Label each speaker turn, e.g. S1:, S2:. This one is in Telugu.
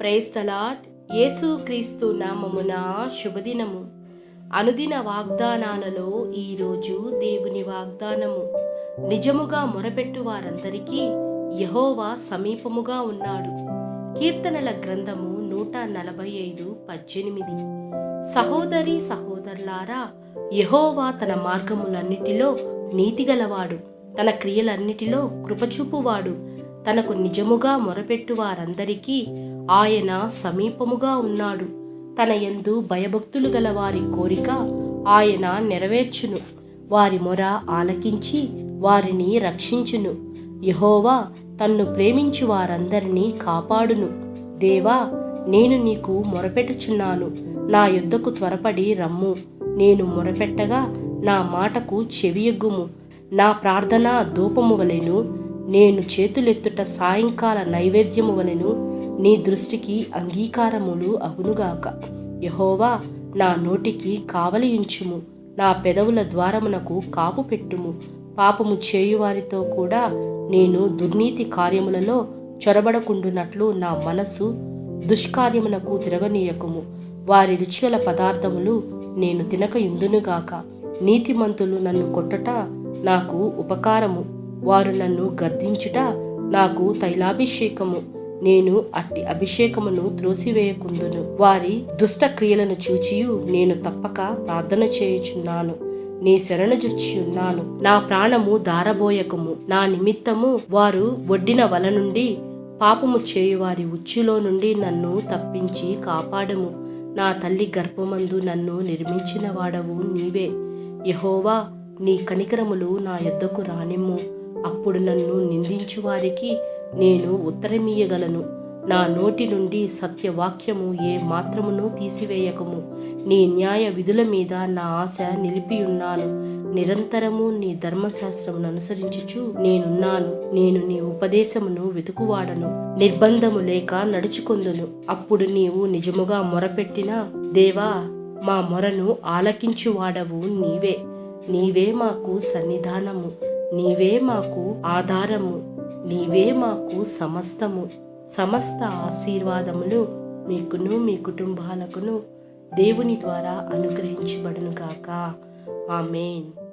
S1: ప్రేస్తలాట్ యేసుక్రీస్తు నామమున శుభదినము. అనుదిన వాగ్దానాలలో ఈరోజు దేవుని వాగ్దానము. నిజముగా మొరపెట్టు వారందరికీ యహోవా సమీపముగా ఉన్నాడు. కీర్తనల గ్రంథము నూట నలభై ఐదు పద్దెనిమిది. సహోదరి సహోదరులారా యహోవా తన మార్గములన్నిటిలో నీతిగలవాడు. తన క్రియలన్నిటిలో కృపచూపువాడు. తనకు నిజముగా మొరపెట్టు వారందరికీ ఆయన సమీపముగా ఉన్నాడు. తన యందు భయభక్తులు గల వారి కోరిక ఆయన నెరవేర్చును. వారి మొర ఆలకించి వారిని రక్షించును. యహోవా తన్ను ప్రేమించు వారందరినీ కాపాడును. దేవా నేను నీకు మొరపెట్టుచున్నాను. నా యుద్ధకు త్వరపడి రమ్ము. నేను మొరపెట్టగా నా మాటకు చెవియగ్గుము. నా ప్రార్థన ధూపము వలెను నేను చేతులెత్తుట సాయంకాల నైవేద్యము వలెను నీ దృష్టికి అంగీకారములు అగునుగాక. యహోవా నా నోటికి కావలియుంచుము. నా పెదవుల ద్వారమునకు కాపు పెట్టుము. పాపము చేయువారితో కూడా నేను దుర్నీతి కార్యములలో చొరబడకుండునట్లు నా మనసు దుష్కార్యమునకు తిరగనీయకము. వారి రుచిగల పదార్థములు నేను తినక ఇందునుగాక నీతిమంతులు నన్ను కొట్టట నాకు ఉపకారము. వారు నన్ను గర్దించుట నాకు తైలాభిషేకము. నేను అట్టి అభిషేకమును త్రోసివేయకుందును వారి దుష్ట క్రియలను చూచియు నేను తప్పక ప్రార్థన చేయుచున్నాను. నీ శరణుజొచ్చి ఉన్నాను. నా ప్రాణము దారబోయకము నా నిమిత్తము వారు ఒడ్డిన వల నుండి పాపము చేయువారి ఉచ్చులో నుండి నన్ను తప్పించి కాపాడము. నా తల్లి గర్భమందు నన్ను నిర్మించిన వాడవు నీవే. యహోవా నీ కనికరములు నా యొద్దకు రానిమ్ము. అప్పుడు నన్ను నిందించు వారికి నేను ఉత్తరమీయగలను నా నోటి నుండి సత్యవాక్యము ఏ మాత్రమును తీసివేయకము. నీ న్యాయ విధుల మీద నా ఆశ నిలిపియున్నాను. నిరంతరము నీ ధర్మశాస్త్రమును అనుసరించుచు నేనున్నాను. నేను నీ ఉపదేశమును వెతుకువాడను. నిర్బంధము లేక నడుచుకొందును. అప్పుడు నీవు నిజముగా మొరపెట్టిన దేవా మా మొరను ఆలకించువాడవు నీవే. నీవే మాకు సన్నిధానము. నీవే మాకు ఆధారము నీవే మాకు సమస్తము. సమస్త ఆశీర్వాదములు మీకును మీ కుటుంబాలకును దేవుని ద్వారా అనుగ్రహించబడును గాక. ఆమెన్.